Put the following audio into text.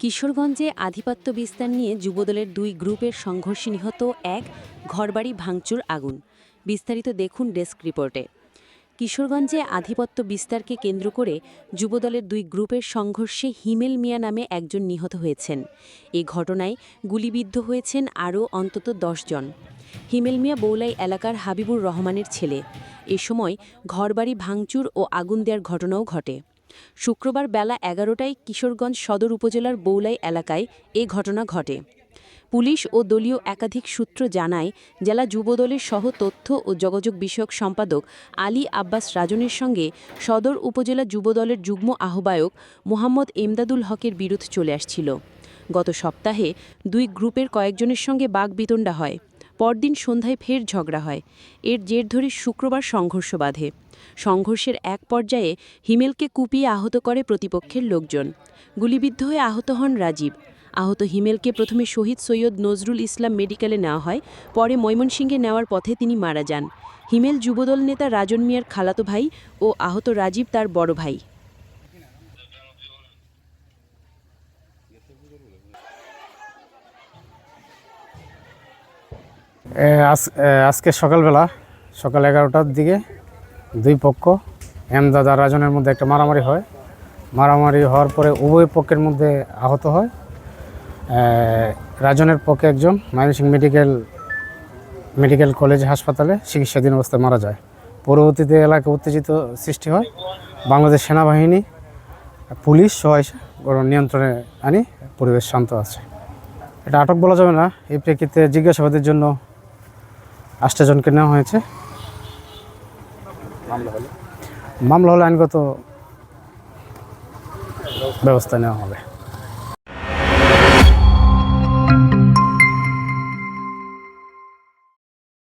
কিশোরগঞ্জে আধিপত্য বিস্তার নিয়ে যুবদলের দুই গ্রুপের সংঘর্ষে নিহত এক ঘরবাড়ি ভাঙচুর আগুন। বিস্তারিত দেখুন ডেস্ক রিপোর্টে। কিশোরগঞ্জে আধিপত্য বিস্তারকে কেন্দ্র করে যুবদলের দুই গ্রুপের সংঘর্ষে হিমেল মিয়া নামে একজন নিহত হয়েছেন। এ ঘটনায় গুলিবিদ্ধ হয়েছেন আরও অন্তত জন। হিমেল মিয়া বৌলাই এলাকার হাবিবুর রহমানের ছেলে। এ সময় ঘরবাড়ি ভাঙচুর ও আগুন দেওয়ার ঘটনাও ঘটে। শুক্রবার বেলা এগারোটায় কিশোরগঞ্জ সদর উপজেলার বৌলাই এলাকায় এ ঘটনা ঘটে। পুলিশ ও দলীয় একাধিক সূত্র জানায়, জেলা যুবদলের সহ তথ্য ও যোগাযোগ বিষয়ক সম্পাদক আলী আব্বাস রাজনের সঙ্গে সদর উপজেলা যুবদলের যুগ্ম আহ্বায়ক মোহাম্মদ এমদাদুল হকের বিরোধ চলে আসছিল। গত সপ্তাহে দুই গ্রুপের কয়েকজনের সঙ্গে বাগবিতণ্ডা হয়। পরদিন সন্ধ্যায় ফের ঝগড়া হয়। এর জের ধরে শুক্রবার সংঘর্ষ বাধে। সংঘর্ষের এক পর্যায়ে হিমেলকে কুপিয়ে আহত করে প্রতিপক্ষের লোকজন। গুলিবিদ্ধ হয়ে আহত হন রাজীব। আহত হিমেলকে প্রথমে শহীদ সৈয়দ নজরুল ইসলাম মেডিকেলে নেওয়া হয়, পরে ময়মনসিংহে নেওয়ার পথে তিনি মারা যান। হিমেল যুবদল নেতা রাজন মিয়ার খালাতো ভাই ও আহত রাজীব তার বড় ভাই। আজকে সকালবেলা সকাল এগারোটার দিকে দুই পক্ষ এমদাদ আর রাজনের মধ্যে একটা মারামারি হয়। মারামারি হওয়ার পরে উভয় পক্ষের মধ্যে আহত হয়। রাজনের পক্ষে একজন ময়মনসিংহ মেডিকেল মেডিকেল কলেজ হাসপাতালে চিকিৎসাধীন অবস্থায় মারা যায়। পরবর্তীতে এলাকা উত্তেজিত সৃষ্টি হয়। বাংলাদেশ সেনাবাহিনী, পুলিশ সহ নিয়ন্ত্রণে আনি, পরিবেশ শান্ত আছে। এটা আটক বলা যাবে না। এই প্রেক্ষিতে জিজ্ঞাসাবাদের জন্য আটটা জনকে নেওয়া হয়েছে। মামলা হলে আইনগত ব্যবস্থা নেওয়া হবে।